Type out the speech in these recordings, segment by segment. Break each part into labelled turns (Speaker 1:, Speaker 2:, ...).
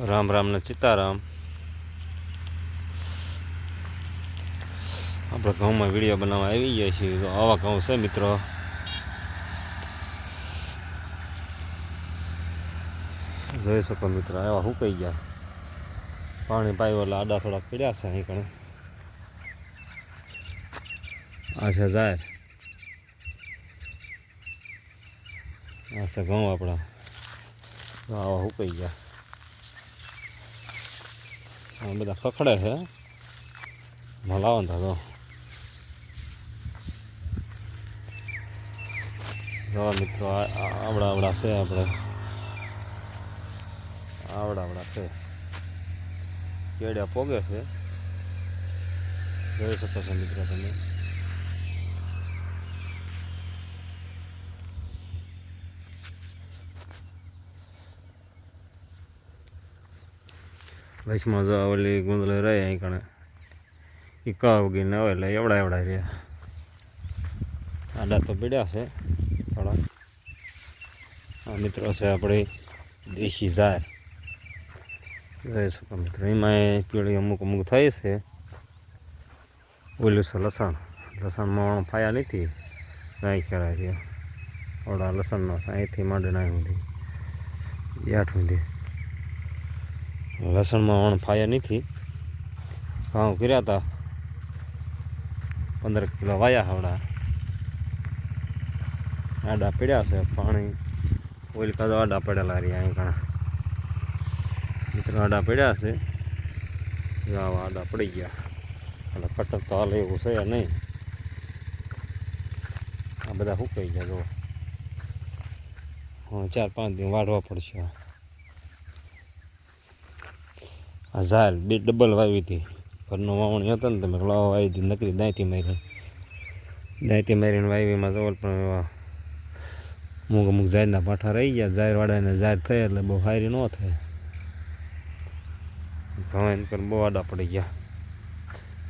Speaker 1: રામ રામ ને સીતારામ. આપણે ઘઉંમાં વીડિયો બનાવવા આવી ગયા છીએ. તો આવા ઘઉં છે મિત્રો. જોઈ શકો મિત્રો એવા સુકાઈ ગયા. પાણી પાયું એટલે આડા થોડા પીડ્યા છે અહીં કણે આ છે જાહેર ઘઉં આપણા. આવા સુકાઈ ગયા. બધા ખખડે છે. ભલાવો ને તો જો મિત્રો, આ- આ- આવડા આવડા છે આપણે. આવડા આવડા છે. કેડિયા પોગે છે. જોઈ શકો છો મિત્રો તમે. વચમાં જો ઓલી ગુંદલે રહે અહીં કણે. એ કા ઉગીને હોય એટલે એવડા એવડા રહ્યા. આડા તો પીડ્યા છે, થોડા. આ મિત્રો છે આપણી દેશી ઝાર. જોઈ શકો મિત્રો એમાં પીળી અમુક અમુક થાય છે. ઓલું છે લસણ. લસણમાં ફાયા નથી. નાઈ રહ્યા ઓડા લસણનો અહીંથી માંડે નાઈ સુધી. આઠ સુધી. લસણમાં વણ ફાયા નથી. ઘઉં કર્યા હતા પંદર કિલો વાયા હવડા આડા પડ્યા છે પાણી. ઓઇલ કાદો આડા પડેલા રહ્યા અહીં ઘણા. મિત્રો આડા પડ્યા છે. આવા આડા પડી ગયા. એટલે કટર તો હાલ એવું છે નહીં. આ બધા સુકાઈ ગયા જો ચાર પાંચ દિન વાઢવા પડશે. આ ઝાડ બે ડબલ વાવી હતી. ઘરનું વાવણી હતા ને તમે લાવા વાવી હતી, નકરી દાંતી મારી. દાંતી મારીને વાવીમાં જવલ પણ એવા અમુક અમુક ઝાડના પાઠા રહી ગયા. ઝાડવાળાને ઝાડ થાય એટલે બહુ હારી ન થાય. ઘઉં એને પર બહુ આડા પડી ગયા.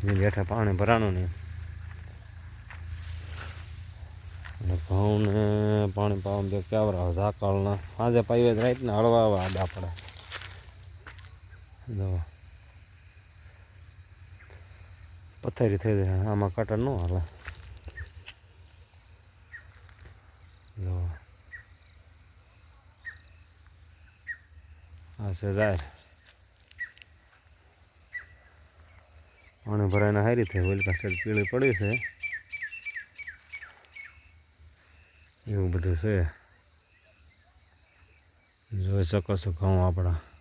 Speaker 1: એની બેઠા પાણી ભરાણું નહીં. ઘઉં ઘઉંને પાણી પાવા બે કેવરા ઝાકળના. આજે પાઈએ જ રાતને હળવા આડા પડે જો પથારી થઈ જાય આમાં કાંટા ન હાલે જો આ છે જાય પાણી ભરાઈને હારી થઈ વલકા પાસે પીળી પડી છે એવું બધું છે જોઈ શકો છો ઘઉં આપણા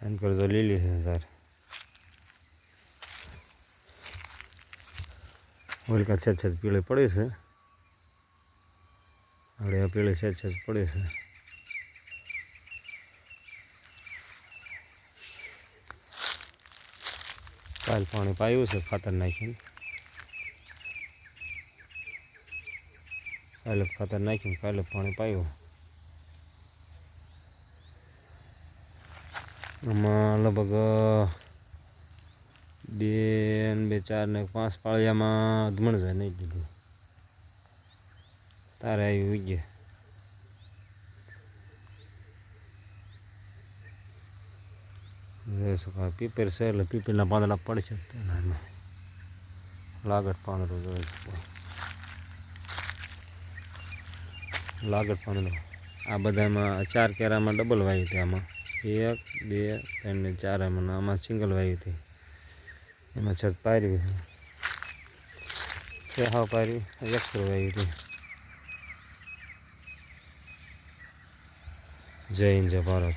Speaker 1: એમ કરજો લીલી છે સર ઓલકા છેદ છેદ પીળે પડે છે આપણે આ પીળે છેદ છેદ પડે છે કાલ પાણી પાયું છે ખાતર નાખીને કાલે ખાતર નાખીને કાલે પાણી પાયું આમાં લગભગ, બે બે ચાર ને પાંચ પાળિયામાં ધમણ જાય નહીં કીધું તારે આવી હોય ગયા. પીપર છે એટલે પીપરના પાંદડા પડશે તેના લાગટ લાગત જોઈએ જોઈ શકો લાગત આ બધામાં ચાર કેરામાં ડબલ વાય આમાં. એક, બે, ત્રણ ને ચાર. એમાં આમાં સિંગલ વાવી હતી. એમાં છત પારવી છે. હા પારવી એક વાવી હતી. જય હિન્દ, જય ભારત.